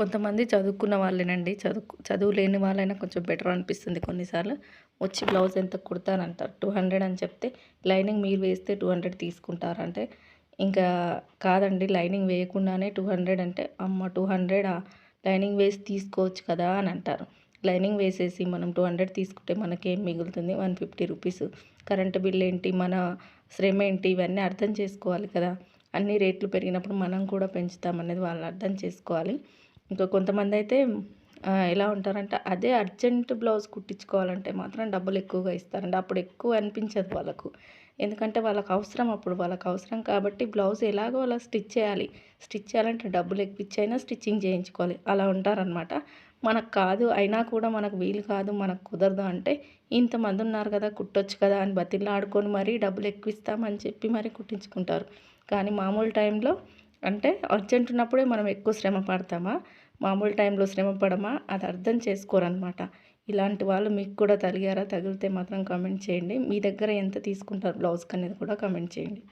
కొంతమంది చదువుకున్న వాళ్ళేనండి. చదువు చదువు లేని వాళ్ళైనా కొంచెం బెటర్ అనిపిస్తుంది కొన్నిసార్లు. వచ్చి బ్లౌజ్ ఎంత కుడతానంటారు? టూ హండ్రెడ్ అని చెప్తే లైనింగ్ మీరు వేస్తే టూ హండ్రెడ్ తీసుకుంటారంటే ఇంకా కాదండి. లైనింగ్ వేయకుండానే టూ హండ్రెడ్ అంటే అమ్మ టూ హండ్రెడా? లైనింగ్ వేసి తీసుకోవచ్చు కదా అని అంటారు. లైనింగ్ వేసేసి మనం టూ హండ్రెడ్ తీసుకుంటే మనకేం మిగులుతుంది? One fifty rupees. Current bill ఏంటి? మన శ్రమ ఏంటి? ఇవన్నీ అర్థం చేసుకోవాలి కదా. అన్ని రేట్లు పెరిగినప్పుడు మనం కూడా పెంచుతామనేది వాళ్ళు అర్థం చేసుకోవాలి. ఇంకా కొంతమంది అయితే ఎలా ఉంటారంటే అదే అర్జెంట్ బ్లౌజ్ కుట్టించుకోవాలంటే మాత్రం డబ్బులు ఎక్కువగా ఇస్తారండి. అప్పుడు ఎక్కువ అనిపించదు వాళ్ళకు. ఎందుకంటే వాళ్ళకి అవసరం అప్పుడు. వాళ్ళకి అవసరం కాబట్టి బ్లౌజ్ ఎలాగో అలా స్టిచ్ చేయాలి. స్టిచ్ చేయాలంటే డబ్బులు ఎక్కిచ్చైనా స్టిచ్చింగ్ చేయించుకోవాలి. అలా ఉంటారనమాట మనకు కాదు. అయినా కూడా మనకు వీలు కాదు. మనకు కుదరదు అంటే ఇంతమంది ఉన్నారు కదా కుట్టొచ్చు కదా అని బతిల్లాడుకొని మరీ డబ్బులు ఎక్కువ ఇస్తామని చెప్పి మరీ కుట్టించుకుంటారు. కానీ మామూలు టైంలో అంటే అర్జెంట్ ఉన్నప్పుడే మనం ఎక్కువ శ్రమ పడతామా? మామూలు టైంలో శ్రమ పడమా? అది అర్థం చేసుకోరనమాట ఇలాంటి వాళ్ళు మీకు కూడా తగిలారా తగిలితే మాత్రం కామెంట్ చేయండి. మీ దగ్గర ఎంత తీసుకుంటారు బ్లౌజ్కి అనేది కూడా కామెంట్ చేయండి.